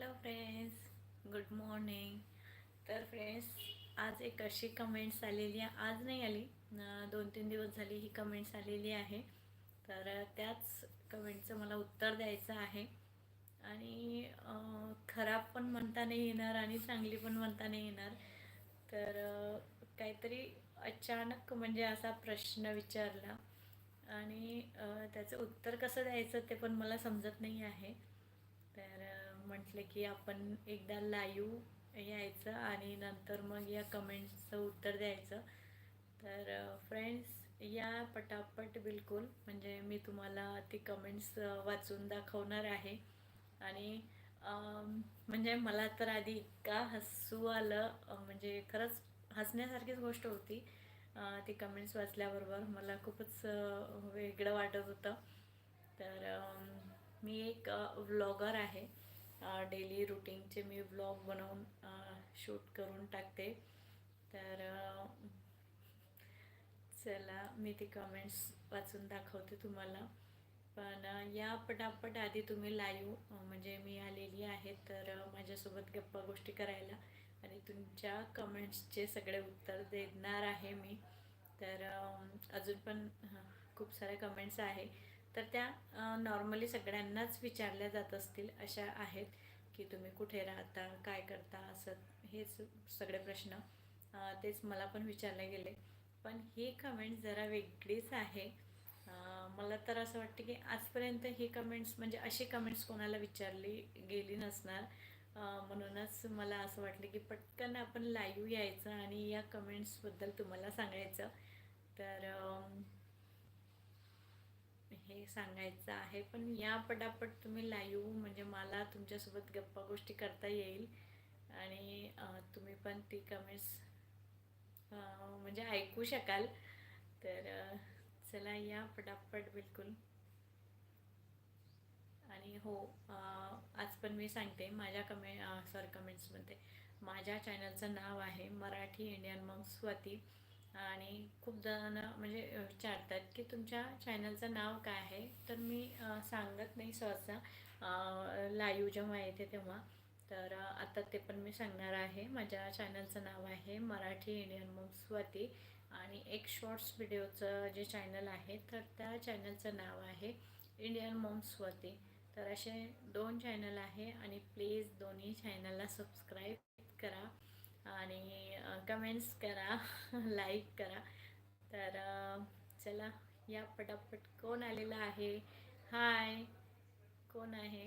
Hello friends good morning तर friends आज एक अशी कमेंट्स आलेली आहे. आज नाही आली. दोन तीन दिवस झाली ही कमेंट्स आलेली आहे. तर त्याच कमेंटचं मला उत्तर द्यायचं आहे. आणि खराब पण म्हणता नाही येणार आणि चांगली पण म्हणता नाही येणार. तर काहीतरी अचानक म्हणजे असा प्रश्न विचारला. आणि त्याचं उत्तर कसं द्यायचं ते पण मला समजत नाही आहे. म्हटलं की आपण एकदा लाईव्ह यायचं आणि नंतर मग या कमेंट्सचं उत्तर द्यायचं. तर फ्रेंड्स या पटापट बिलकुल म्हणजे मी तुम्हाला ती कमेंट्स वाचून दाखवणार आहे. आणि म्हणजे मला तर आधी इतका हसू आलं म्हणजे खरंच हसण्यासारखीच गोष्ट होती ती कमेंट्स वाचल्याबरोबर. मला खूपच वेगळं वाटत होतं. तर मी एक व्लॉगर आहे. डेली रुटीनचे मी व्लॉग बनवून शूट करून टाकते. तर चला मी ती कमेंट्स वाचून दाखवते तुम्हाला. पण या पटापट आधी तुम्ही लाईव्ह म्हणजे मी आलेली आहे तर माझ्यासोबत गप्पा गोष्टी करायला. आणि तुमच्या कमेंट्सचे सगळे उत्तर देणार आहे मी. तर अजून पण खूप साऱ्या कमेंट्स आहे. तर त्या नॉर्मली सगळ्यांनाच विचारल्या जात असतील अशा आहेत की तुम्ही कुठे राहता काय करता असं हेच सगळे प्रश्न. तेच मला पण विचारले गेले. पण ही कमेंट जरा वेगळीच आहे. मला तर असं वाटतं की आजपर्यंत ही कमेंट्स म्हणजे अशी कमेंट्स कोणाला विचारली गेली नसणार. म्हणूनच मला असं वाटलं की पटकन आपण लाईव्ह यायचं आणि या कमेंट्सबद्दल तुम्हाला सांगायचं. तर हे सांगायचं आहे पण या पटापट तुम्ही लाईव्ह म्हणजे मला तुमच्यासोबत गप्पा गोष्टी करता येईल. आणि तुम्ही पण ती कमेंट्स म्हणजे ऐकू शकाल. तर चला या पटापट बिलकुल. आणि हो आज पण मी सांगते माझ्या कमे सॉरी कमेंट्समध्ये माझ्या चॅनलचं नाव आहे मराठी इंडियन मग स्वाती. आणि खूप जण म्हणजे विचारतात की तुमच्या चॅनलचं नाव काय आहे? तर मी सांगत नाही सहसा. लाईव्ह जेव्हा येते तेव्हा. तर आता ते पण मी सांगणार आहे. माझ्या चॅनलचं नाव आहे मराठी इंडियन मग स्वाती आणि एक शॉर्ट्स व्हिडिओचं जे चॅनल आहे तर त्या चॅनलचं नाव आहे इंडियन मॉम्सवरती स्वाती तर असे दोन चॅनल आहे आणि प्लीज दोन्ही चॅनलला सबस्क्राईब करा. आणि कमेंट्स करा लाईक करा. तर चला या पटापट कोण आलेला आहे? हाय कोण आहे?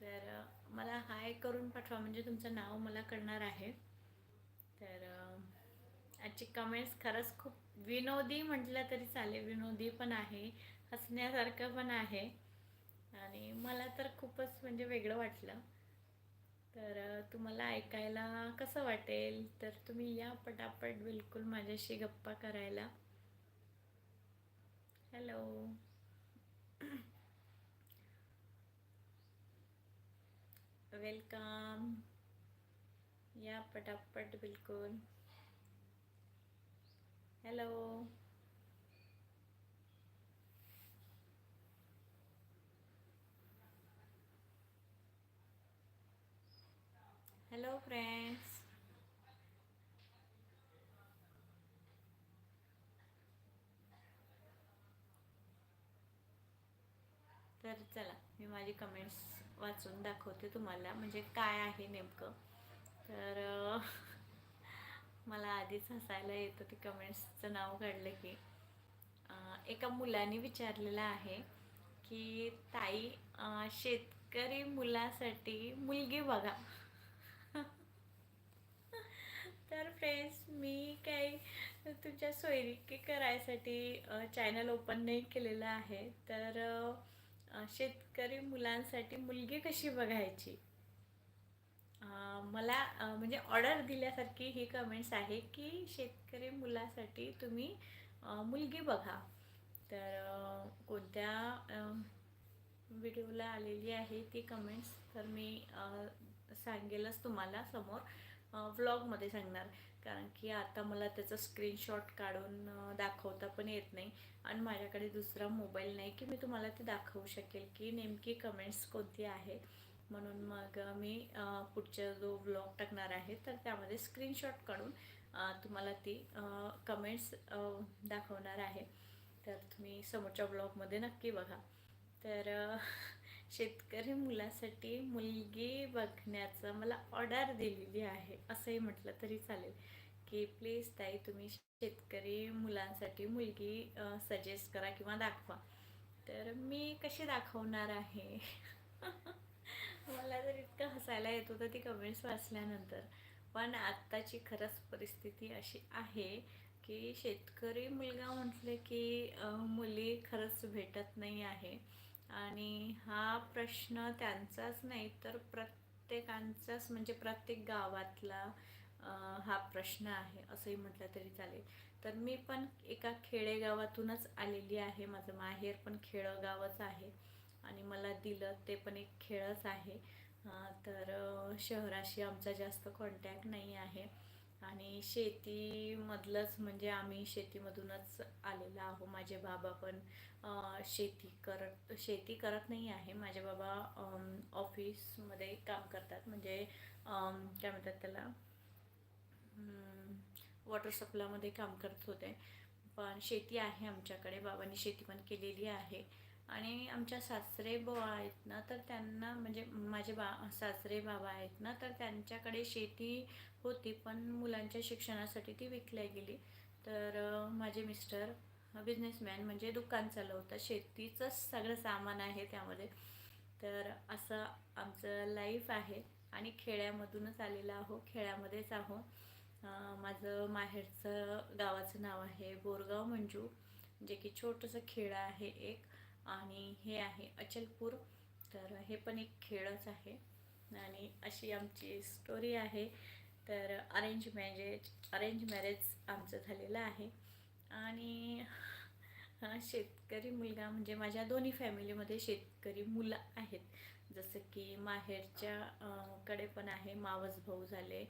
तर मला हाय करून पाठवा म्हणजे तुमचं नाव मला कळणार आहे. तर आजची कमेंट्स खरंच खूप विनोदी म्हटलं तरी चालेल विनोदी पण आहे हसण्यासारखं पण आहे. आणि मला तर खूपच म्हणजे वेगळं वाटलं. तर तुम्हाला ऐकायला कसं वाटेल? तर तुम्ही या पटापट बिलकुल माझ्याशी गप्पा करायला. हॅलो. वेलकम. या पटापट बिलकुल. हॅलो. हॅलो फ्रेंड्स तर चला मी माझी कमेंट्स वाचून दाखवते तुम्हाला म्हणजे काय आहे नेमकं. तर मला आधीच हसायला येतं ते कमेंट्सचं नाव काढलं की एका मुलाने विचारलेलं आहे की ताई शेतकरी मुलासाठी मुलगी बघा. तर फ्रेंड्स मी काही तुमच्या सोयरीके करायसाठी चॅनल ओपन नाही केलेलं आहे. तर शेतकरी मुलांसाठी मुलगी कशी बघायची? मला म्हणजे ऑर्डर दिल्यासारखी ही कमेंट्स आहे की शेतकरी मुलासाठी तुम्ही मुलगी बघा. तर कोणत्या व्हिडिओला आलेली आहे ती कमेंट्स तर मी सांगेलच तुम्हाला समोर. व्लॉगमध्ये सांगणार. कारण की आता मला त्याचा स्क्रीनशॉट काढून दाखवता पण येत नाही. आणि माझ्याकडे दुसरा मोबाईल नाही की मी तुम्हाला ते दाखवू शकेल की नेमकी कमेंट्स कोणती आहे. म्हणून मग मी पुढचा जो व्लॉग टाकणार आहे तर त्यामध्ये स्क्रीनशॉट काढून तुम्हाला ती कमेंट्स दाखवणार आहे. तर तुम्ही समोरच्या ब्लॉगमध्ये नक्की बघा. तर शेतकरी मुलासाठी मुलगी बघण्याचं मला ऑर्डर दिलेली आहे. असंही म्हटलं तरी चालेल. की प्लीज ताई तुम्ही शेतकरी मुलांसाठी मुलगी सजेस्ट करा किंवा दाखवा. तर मी कशी दाखवणार आहे? मला तर इतकं हसायला येत होतं ती कमेंट्स वाचल्यानंतर. पण आत्ताची खरंच परिस्थिती अशी आहे की शेतकरी मुलगा म्हटले की मुली खरंच भेटत नाही आहे. आणि हा प्रश्न त्यांचाच नाही तर प्रत्येकांचाच म्हणजे प्रत्येक गावातला हा प्रश्न आहे असंही म्हटलं तरी चालेल. तर मी पण एका खेडेगावातूनच आलेली आहे माझं माहेर पण खेडगावच आहे आणि मला दिलं ते पण एक खेळच आहे. तर शहराशी आमचा जास्त कॉन्टॅक्ट नाही आहे. आणि शेतीमधलंच म्हणजे आम्ही शेतीमधूनच आलेलो आहो माझे बाबा पण शेती करत शेती करत नाही आहे. माझे बाबा ऑफिसमध्ये काम करतात. म्हणजे काय म्हणतात त्याला? वॉटर सप्लायमध्ये काम करत होते. पण शेती आहे आमच्याकडे. बाबांनी शेती पण केलेली आहे. आणि आमच्या सासरे बुवा आहेत ना तर त्यांना म्हणजे माझे बा सासरे बाबा आहेत ना तर त्यांच्याकडे शेती होती पण मुलांच्या शिक्षणासाठी ती विकल्या गेली. तर माझे मिस्टर बिझनेसमॅन म्हणजे दुकान चालवतात. शेतीचंच सगळं सामान आहे त्यामध्ये. तर असं आमचं लाईफ आहे आणि खेड्यामधूनच आलेलं आहो खेड्यामध्येच आहो. माझं माहेरचं गावाचं नाव आहे बोरगाव मंजू जे की छोटंसं खेडं आहे एक. आणि हे आहे अचलपूर. तर हे पण एक खेळच आहे. आणि अशी आमची स्टोरी आहे. तर अरेंज मॅरेज अरेंज मॅरेज आमचं झालेलं आहे. आणि शेतकरी मुलगा म्हणजे माझ्या दोन्ही फॅमिलीमध्ये शेतकरी मुलं आहेत. जसं की माहेरच्या कडे पण आहे. मावस भाऊ झाले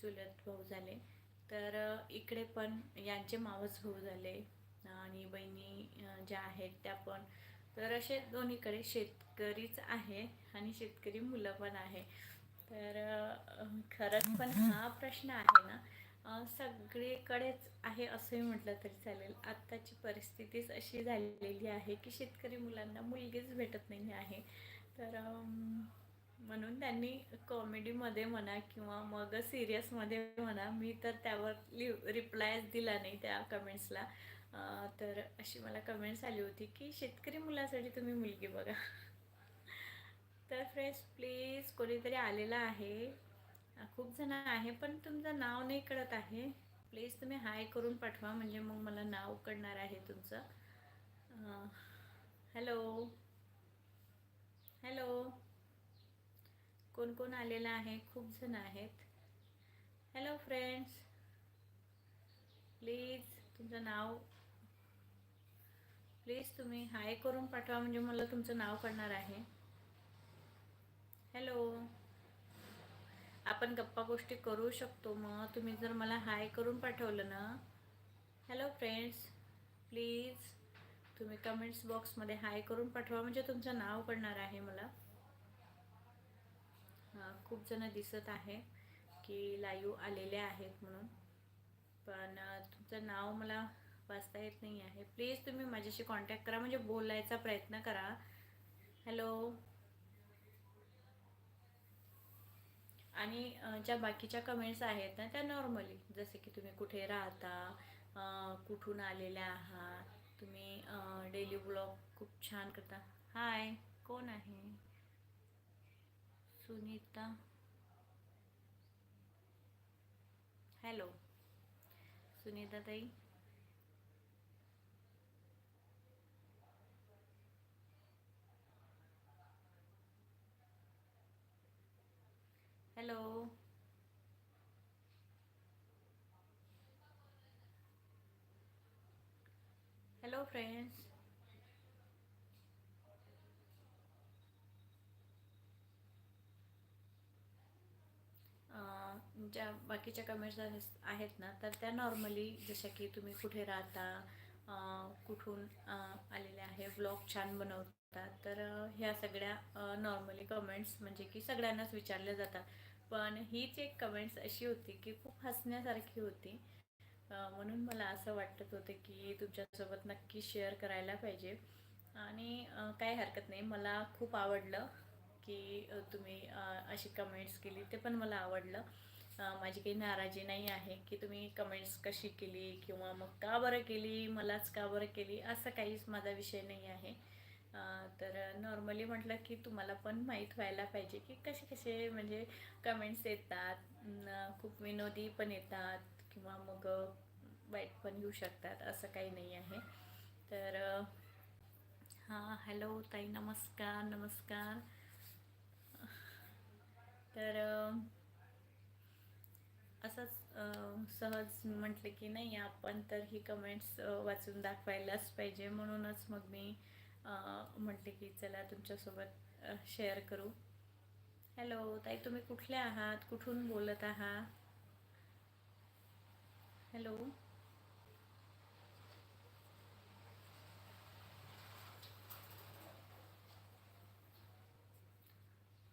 चुलत भाऊ झाले. तर इकडे पण यांचे मावस भाऊ झाले. आणि बहिणी ज्या आहेत त्या पण तर असे दोन्हीकडे शेतकरीच आहे आणि शेतकरी मुलं पण आहे. तर खरंच पण हा प्रश्न आहे ना सगळीकडेच आहे असंही म्हटलं तरी चालेल. आत्ताची परिस्थितीच अशी झालेली आहे की शेतकरी मुलांना मुलगीच भेटत नाही आहे. तर म्हणून त्यांनी कॉमेडीमध्ये म्हणा किंवा मग सिरियसमध्ये म्हणा मी तर त्यावर लिव रिप्लायच दिला नाही त्या कमेंट्सला. तर अशी मला कमेंट्स आली होती की शेतकरी मुलासाठी तुम्ही मुलगी बघा. तर फ्रेंड्स प्लीज कोणीतरी आलेला आहे. खूप जण आहे पण तुमचं नाव नाही कळत आहे. प्लीज तुम्ही हाय करून पाठवा म्हणजे मग मला नाव कळणार आहे तुमचं. हॅलो हॅलो कोण कोण आलेलं आहे? खूप जण आहेत. हॅलो फ्रेंड्स प्लीज तुमचं नाव प्लीज तुम्ही हाय करून पाठवा म्हणजे मला तुमचं नाव कळणार आहे. हॅलो आपण गप्पा गोष्टी करू शकतो मग. तुम्ही जर मला हाय करून पाठवलं ना. हॅलो फ्रेंड्स प्लीज तुम्ही कमेंट्स बॉक्समध्ये हाय करून पाठवा म्हणजे तुमचं नाव कळणार आहे मला. खूप जण दिसत आहे की लाईव्ह आलेले आहेत म्हणून. पण तुमचं नाव मला वाचता येत नाही आहे. प्लीज तुम्ही माझ्याशी कॉन्टॅक्ट करा. म्हणजे बोलायचा प्रयत्न करा. हॅलो आणि ज्या बाकीच्या कमेंट्स आहेत ना त्या नॉर्मली जसे की तुम्ही कुठे राहता कुठून आलेल्या आहात तुम्ही डेली ब्लॉग खूप छान करता. हाय कोण आहे? सुनीता? हॅलो सुनीता ताई हॅलो. Hello friends. ज्या बाकीच्या कमेंट्स आहेत ना तर त्या नॉर्मली जशा की तुम्ही कुठे राहता कुठून आलेले आहे ब्लॉग छान बनवतात तर ह्या सगळ्या नॉर्मली कमेंट्स म्हणजे की सगळ्यांनाच विचारल्या जातात. पण हीच एक कमेंट्स अशी होती की खूप हसण्यासारखी होती. म्हणून मला असं वाटत होतं की तुमच्यासोबत नक्की शेअर करायला पाहिजे. आणि काही हरकत नाही. मला खूप आवडलं की तुम्ही अशी कमेंट्स केली. ते पण मला आवडलं. माझी काही नाराजी नाही आहे की तुम्ही कमेंट्स कशी केली किंवा मग का बरं केली मलाच का बरं केली असं काहीच माझा विषय नाही आहे. तर नॉर्मली म्हटलं की तुम्हाला पण माहीत व्हायला पाहिजे की कसे कसे म्हणजे कमेंट्स येतात. खूप विनोदी पण येतात किंवा मग वाईट पण येऊ शकतात असं काही नाही आहे. तर हां हॅलो ताई नमस्कार नमस्कार. तर असंच सहज म्हटलं की नाही आपण तर ही कमेंट्स वाचून दाखवायलाच पाहिजे. म्हणूनच मग मी म्हटले की चला तुमच्यासोबत शेअर करू. हॅलो ताई तुम्ही कुठले आहात? कुठून बोलत आहात? हॅलो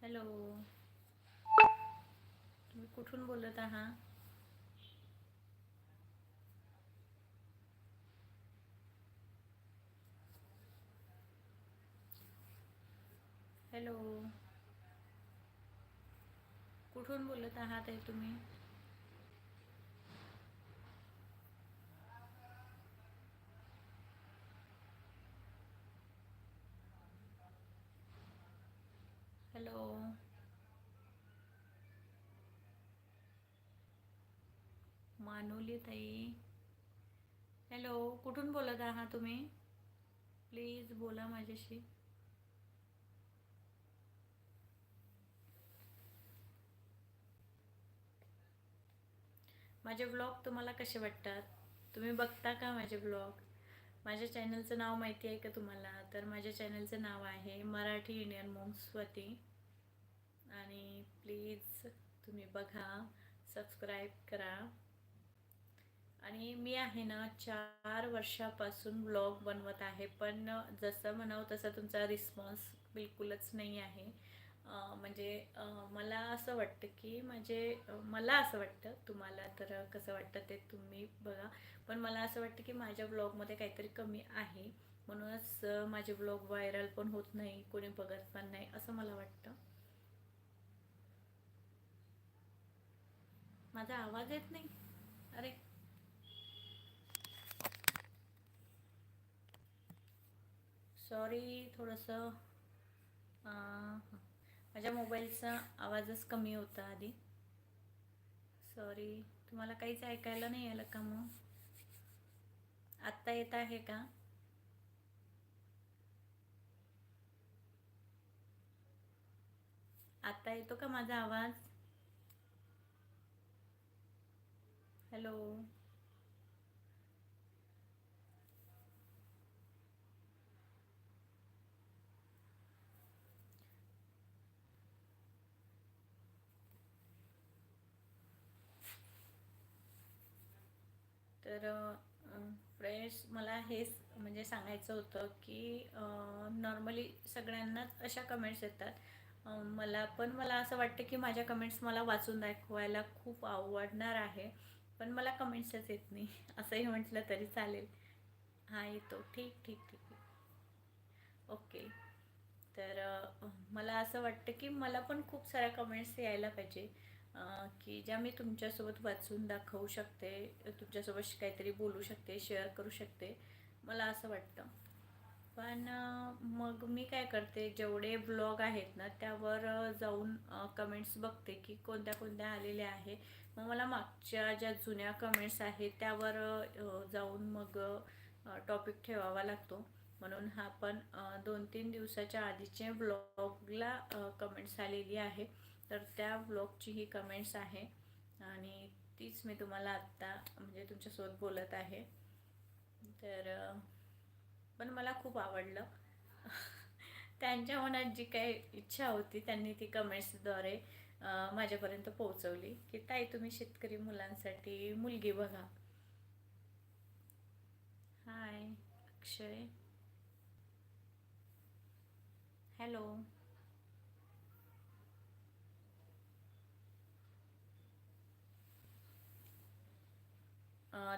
हॅलो तुम्ही कुठून बोलत आहात? हॅलो. कुठून बोलत आहात आहे तुम्ही? हॅलो. मानोली ताई. हॅलो कुठून बोलत आहात तुम्ही? प्लीज बोला माझ्याशी. माझे ब्लॉग तुम्हाला कसे वाटतात? तुम्ही बघता का माझे ब्लॉग माझ्या चॅनलचं नाव माहिती आहे का तुम्हाला? तर माझ्या चॅनलचं नाव आहे मराठी इंडियन मोम आणि प्लीज तुम्ही बघा सबस्क्राईब करा. आणि मी आहे ना चार वर्षापासून ब्लॉग बनवत आहे पण जसं म्हणावं तसा तुमचा रिस्पॉन्स बिलकुलच नाही आहे. म्हणजे मला असं वाटतं की म्हणजे मला असं वाटतं तुम्हाला तर कसं वाटतं ते तुम्ही बघा पण मला असं वाटतं की माझ्या ब्लॉगमध्ये काहीतरी कमी आहे. म्हणूनच माझे ब्लॉग व्हायरल पण होत नाही कोणी बघत पण नाही असं मला वाटतं. माझा आवाज येत नाही? अरे. सॉरी थोडंसं माझ्या मोबाईलचा आवाजच कमी होता आधी. सॉरी तुम्हाला काहीच ऐकायला नाही आलं का मग? आत्ता येत आहे का? आत्ता येतो का माझा आवाज? हॅलो तर फ्रेंड्स मला हेच म्हणजे सांगायचं होतं की नॉर्मली सगळ्यांनाच अशा कमेंट्स येतात. मला पण मला असं वाटतं की माझ्या कमेंट्स मला वाचून दाखवायला खूप आवडणार आहे पण मला कमेंट्सच येत नाही. असंही म्हटलं तरी चालेल. हां येतो. ठीक ठीक ठीक ओके. तर मला असं वाटतं की मला पण खूप साऱ्या कमेंट्स यायला पाहिजे. की ज्या मी तुमच्यासोबत वाचून दाखवू शकते तुमच्यासोबत काहीतरी बोलू शकते शेअर करू शकते मला असं वाटतं. पण मग मी काय करते जेवढे ब्लॉग आहेत ना त्यावर जाऊन कमेंट्स बघते की कोणत्या कोणत्या आलेल्या आहे मग मला मागच्या ज्या जुन्या कमेंट्स आहेत त्यावर जाऊन मग टॉपिक ठेवावा लागतो. म्हणून हा पण दोन तीन दिवसाच्या आधीचे ब्लॉगला कमेंट्स आलेली आहे. तर त्या ब्लॉगची ही कमेंट्स आहे. आणि तीच मी तुम्हाला आत्ता म्हणजे तुमच्यासोबत बोलत आहे. तर पण मला खूप आवडलं. त्यांच्या मनात जी काही इच्छा होती त्यांनी ती कमेंट्सद्वारे माझ्यापर्यंत पोहोचवली. की ताई तुम्ही शेतकरी मुलांसाठी मुलगी बघा. हाय अक्षय. हॅलो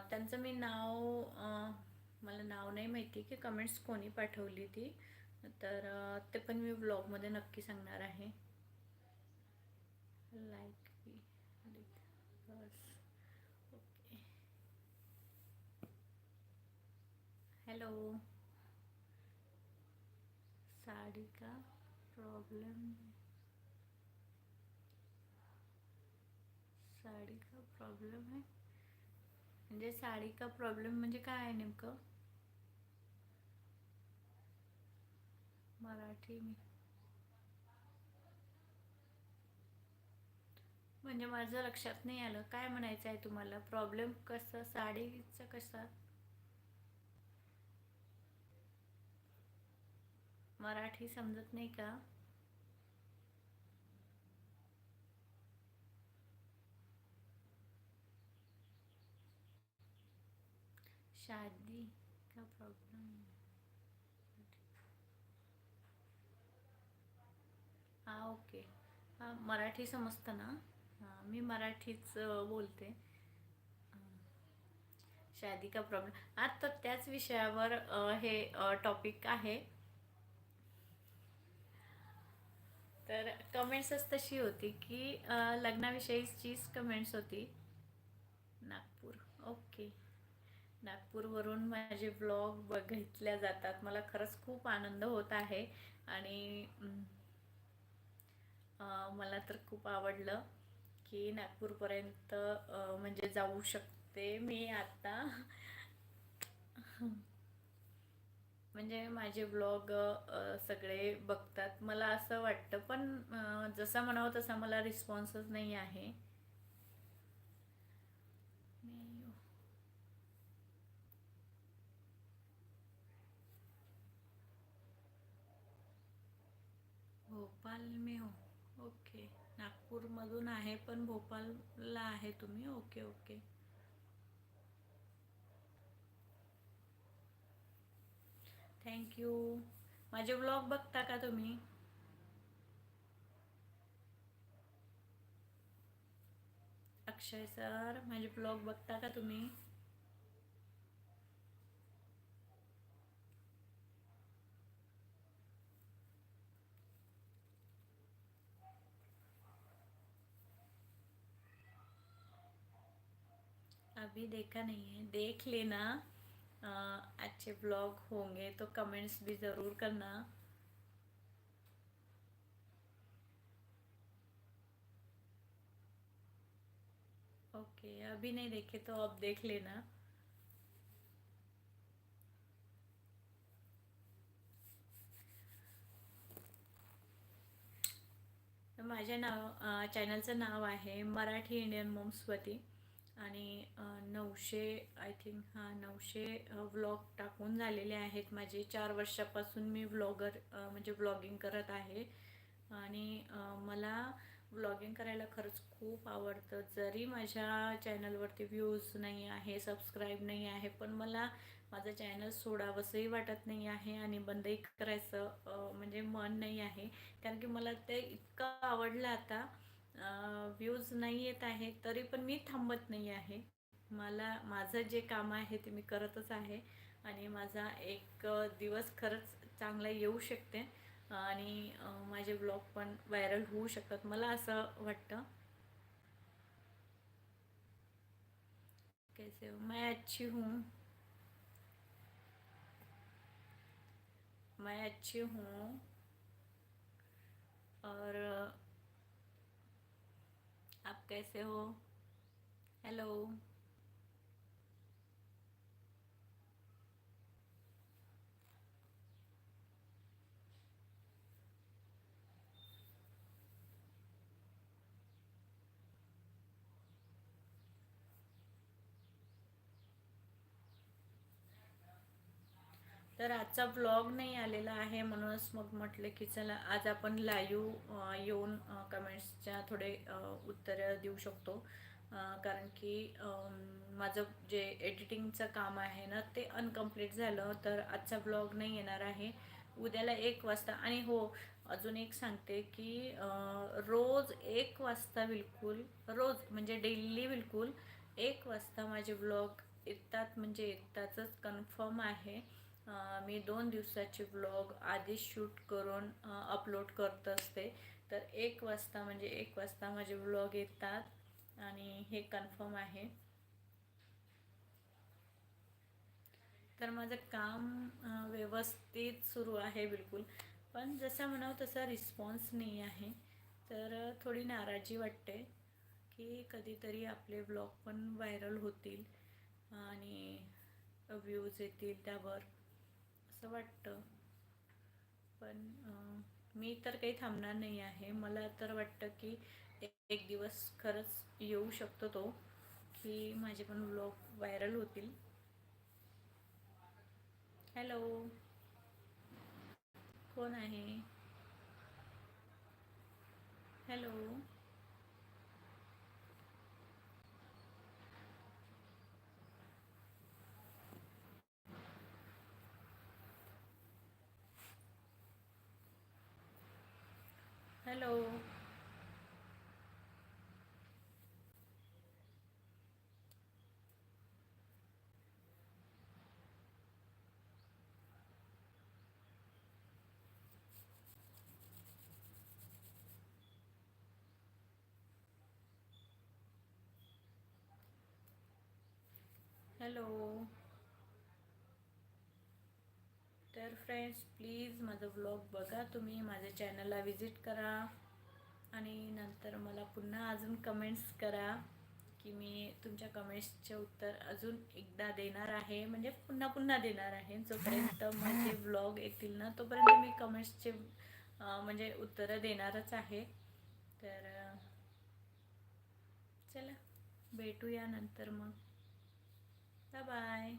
त्यांचं मी नाव मला नाव नाही माहिती की कमेंट्स कोणी पाठवली ती. तर ते पण मी ब्लॉगमध्ये नक्की सांगणार आहे. लाईक ओके हॅलो साडी का प्रॉब्लेम साडी का प्रॉब्लेम आहे म्हणजे साडी का प्रॉब्लेम म्हणजे काय आहे नेमकं? मराठी मी. म्हणजे माझं लक्षात नाही आलं. काय म्हणायचं आहे तुम्हाला? प्रॉब्लेम कसं? साडीचं कसं? मराठी समजत नाही का? शादी का प्रॉब्लेम हां ओके हां मराठी समजतं ना? हां मी मराठीच बोलते. शादी का प्रॉब्लेम आज तर त्याच विषयावर हे टॉपिक आहे. तर कमेंट्सच तशी होती की लग्नाविषयीचीच कमेंट्स होती. नागपूर. ओके नागपूरवरून माझे ब्लॉग बघितल्या जातात. मला खरंच खूप आनंद होत आहे. आणि मला तर खूप आवडलं की नागपूरपर्यंत म्हणजे जाऊ शकते मी आता. म्हणजे माझे ब्लॉग सगळे बघतात. मला असं वाटतं पण जसा म्हणावं तसा मला रिस्पॉन्सच नाही आहे मी- भोपाल में हो ओके. नागपूरमधून आहे पण भोपालला आहे तुम्ही? Okay okay. थँक्यू माझे ब्लॉग बघता का तुम्ही? अक्षय सर माझे ब्लॉग बघता का तुम्ही? अभी देखा नहीं है। देख लेना। आ, अच्छे ब्लॉग होंगे तो कमेंट्स भी ज़रूर करना। ओके अभी नहीं देखे तो आप देख लेना। माझ्या नाव चॅनलचं नाव आहे मराठी इंडियन मोम्सवती आणि नऊशे आय थिंक हां नऊशे व्लॉग टाकून झालेले आहेत माझे. चार वर्षापासून मी व्लॉगर म्हणजे व्लॉगिंग करत आहे. आणि मला व्लॉगिंग करायला खरंच खूप आवडतं. जरी माझ्या चॅनलवरती व्ह्यूज नाही आहे सबस्क्राईब नाही आहे पण मला माझं चॅनल सोडावंसंही वाटत नाही आहे आणि बंदही करायचं म्हणजे मन नाही आहे. कारण की मला ते इतकं आवडलं आता. व्ह्यूज नाही येत आहे तरी पण मी थांबत नाही आहे. मला माझं जे काम आहे ते मी करतच आहे आणि माझा एक दिवस खरंच चांगला येऊ शकते आणि माझे ब्लॉग पण व्हायरल होऊ शकतात मला असं वाटतं. कैसे हो मैं अच्छी हूँ। मैं अच्छी हूँ। और आप कैसे हो? हेलो तर आजचा ब्लॉग नाही आलेला आहे म्हणूनच मग म्हटलं की चला आज आपण लाईव्ह येऊन कमेंट्सच्या थोडे उत्तरं देऊ शकतो. कारण की माझं जे एडिटिंगचं काम आहे ना ते अनकम्प्लीट झालं तर आजचा ब्लॉग नाही येणार आहे. उद्याला एक वाजता. आणि हो अजून एक सांगते की रोज एक वाजता बिलकुल रोज म्हणजे डेली बिलकुल एक वाजता माझे ब्लॉग येतात. म्हणजे येतातच कन्फर्म आहे. मी दोन दिवसाचे ब्लॉग आधीच शूट करून अपलोड करत असते. तर एक वाजता म्हणजे एक वाजता माझे ब्लॉग येतात आणि हे कन्फर्म आहे. तर माझं काम व्यवस्थित सुरू आहे बिलकुल. पण जसा म्हणावं तसा रिस्पॉन्स नाही आहे. तर थोडी नाराजी वाटते की कधीतरी आपले ब्लॉग पण व्हायरल होतील आणि व्ह्यूज येतील त्यावर. असं वाटतं. पण मी तर काही थांबणार नाही आहे. मला तर वाटतं की एक दिवस खरंच येऊ शकतो तो की माझे पण व्लॉग व्हायरल होतील. हॅलो कोण आहे? हॅलो हॅलो हॅलो तर फ्रेंड्स प्लीज माझं व्लॉग बघा. तुम्ही माझ्या चॅनलला विजिट करा. आणि नंतर मला पुन्हा अजून कमेंट्स करा की मी तुमच्या कमेंट्सचे उत्तर अजून एकदा देणार आहे. म्हणजे पुन्हा पुन्हा देणार आहे. जोपर्यंत माझे व्लॉग येतील ना तोपर्यंत मी कमेंट्सचे म्हणजे उत्तरं देणारच आहे. तर चला भेटूया नंतर मग. बाय